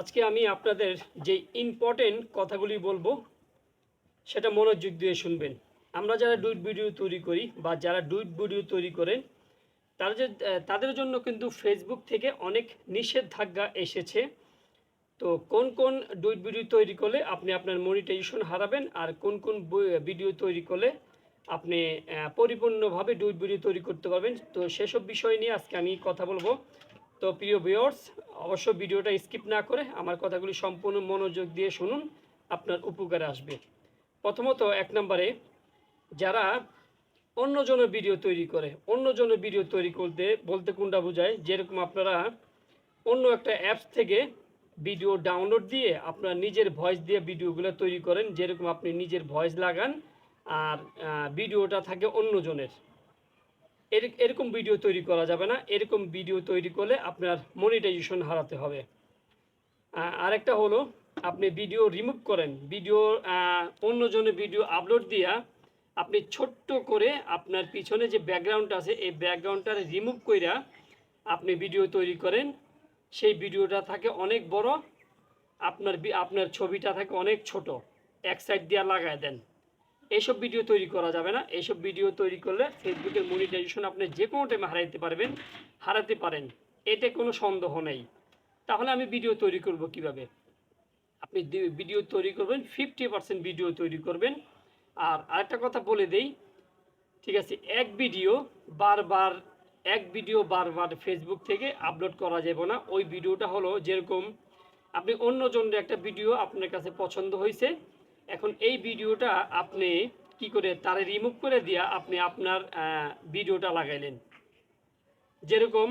আজকে আমি আপনাদের যে ইম্পর্টেন্ট কথাগুলি বলব, সেটা মনোযোগ দিয়ে শুনবেন। আমরা যারা ডুইট ভিডিও তৈরি করি বা যারা ডুইট ভিডিও তৈরি করেন, তারা যে তাদের জন্য কিন্তু ফেসবুক থেকে অনেক নিষেধাজ্ঞা এসেছে। তো কোন কোন ডুইট ভিডিও তৈরি করলে আপনি আপনার মনিটাইজেশন হারাবেন আর কোন কোন ভিডিও তৈরি করলে আপনি পরিপূর্ণভাবে ডুইট ভিডিও তৈরি করতে পারবেন? তো সেসব বিষয় নিয়ে আজকে আমি কথা বলব। তো প্রিয় ভিউয়ার্স, অবশ্য ভিডিওটা স্কিপ না করে আমার কথাগুলি সম্পূর্ণ মনোযোগ দিয়ে শুনুন, আপনার উপকারে আসবে। প্রথমত এক নম্বরে, যারা অন্যজনের ভিডিও তৈরি করে, অন্যজনের ভিডিও তৈরি করতে, বলতে কোনটা বোঝায়? যেরকম আপনারা অন্য একটা অ্যাপস থেকে ভিডিও ডাউনলোড দিয়ে আপনার নিজের ভয়েস দিয়ে ভিডিওগুলো তৈরি করেন, যেরকম আপনি নিজের ভয়েস লাগান আর ভিডিওটা থাকে অন্যজনের। এরকম ভিডিও তৈরি করা যাবে না। এরকম ভিডিও তৈরি করলে আপনার মনিটাইজেশন হারাতে হবে। আরেকটা হলো, আপনি ভিডিও রিমুভ করেন। ভিডিও অন্যজনের ভিডিও আপলোড দিয়া আপনি ছোট্ট করে আপনার পিছনে যে ব্যাকগ্রাউন্ড আছে, এই ব্যাকগ্রাউন্ডটা রিমুভ কইরা আপনি ভিডিও তৈরি করেন। সেই ভিডিওটা থাকে অনেক বড়, আপনার আপনার ছবিটা থাকে অনেক ছোট। এক সাইড দিয়ে লাগায় দেন। এইসব ভিডিও তৈরি করা যাবে না। এইসব ভিডিও তৈরি করলে ফেসবুকের মনিটাইজেশন আপনি যে কোনো টাইমে হারাইতে পারবেন, হারাতে পারেন। এতে কোনো সন্দেহ নেই। তাহলে আমি ভিডিও তৈরি করব কীভাবে? আপনি ভিডিও তৈরি করবেন ফিফটি পার্সেন্ট ভিডিও তৈরি করবেন। আর আরেকটা কথা বলে দেই, ঠিক আছে, এক ভিডিও বারবার, এক ভিডিও বারবার ফেসবুক থেকে আপলোড করা যাবে না। ওই ভিডিওটা হলো যেরকম আপনি অন্যজনের একটা ভিডিও আপনার কাছে পছন্দ হয়েছে এখন এই ভিডিওটা আপনি কি করে, তারে রিমুভ করে দিয়া আপনি আপনার ভিডিওটা লাগাইলেন। যেরকম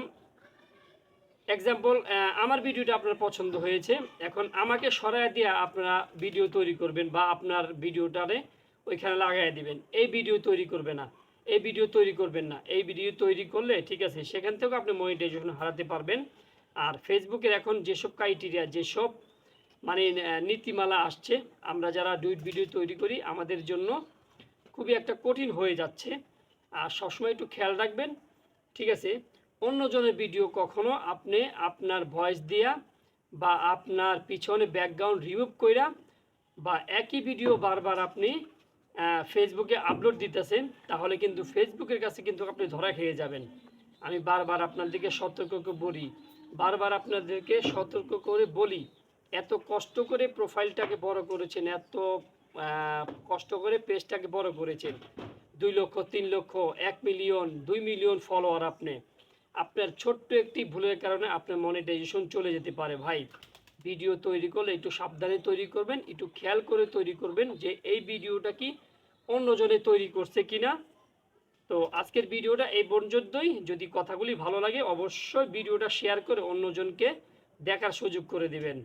এক্সাম্পল আমার ভিডিওটা আপনার পছন্দ হয়েছে। এখন আমাকে সরায় দিয়ে আপনারা ভিডিও তৈরি করবেন বা আপনার ভিডিওটারে ওইখানে লাগাই দিবেন। এই ভিডিও তৈরি করবে না। এই ভিডিও তৈরি করবেন না। এই ভিডিও তৈরি করলে, ঠিক আছে, সেখান থেকেও আপনি মনিটাইজেশন হারাতে পারবেন। আর ফেসবুকের এখন যেসব ক্রাইটেরিয়া যেসব মানে নীতিমালা আসছে। আমরা যারা ডুইট ভিডিও তৈরি করি, আমাদের জন্য খুবই একটা কঠিন হয়ে যাচ্ছে। আর সবসময় একটু খেয়াল রাখবেন, ঠিক আছে? অন্যজনের ভিডিও কখনো আপনি আপনার ভয়েস দিয়া বা আপনার পিছনে ব্যাকগ্রাউন্ড রিমুভ কইরা বা একই ভিডিও বারবার আপনি ফেসবুকে আপলোড দিতেছেন, তাহলে কিন্তু ফেসবুকের কাছে কিন্তু আপনি ধরা খেয়ে যাবেন। আমি বারবার আপনাদেরকে সতর্ক বলি, বারবার আপনাদেরকে সতর্ক করে বলি এত কষ্ট করে প্রোফাইলটাকে বড় করেছেন, এত কষ্ট করে পেজটাকে বড় করেছেন। দুই লক্ষ, তিন লক্ষ, এক মিলিয়ন দুই মিলিয়ন ফলোয়ার আপনি। আপনার ছোট্ট একটি ভুলের কারণে আপনার মনিটাইজেশন চলে যেতে পারে ভাই। ভিডিও তৈরি করলে একটু সাবধানে তৈরি করবেন, একটু খেয়াল করে তৈরি করবেন যে এই ভিডিওটা কি অন্যজনে তৈরি করছে কিনা। তো আজকের ভিডিওটা এই পর্যন্তই। যদি কথাগুলি ভালো লাগে, অবশ্যই ভিডিওটা শেয়ার করে অন্যজনকে দেখার সুযোগ করে দিবেন।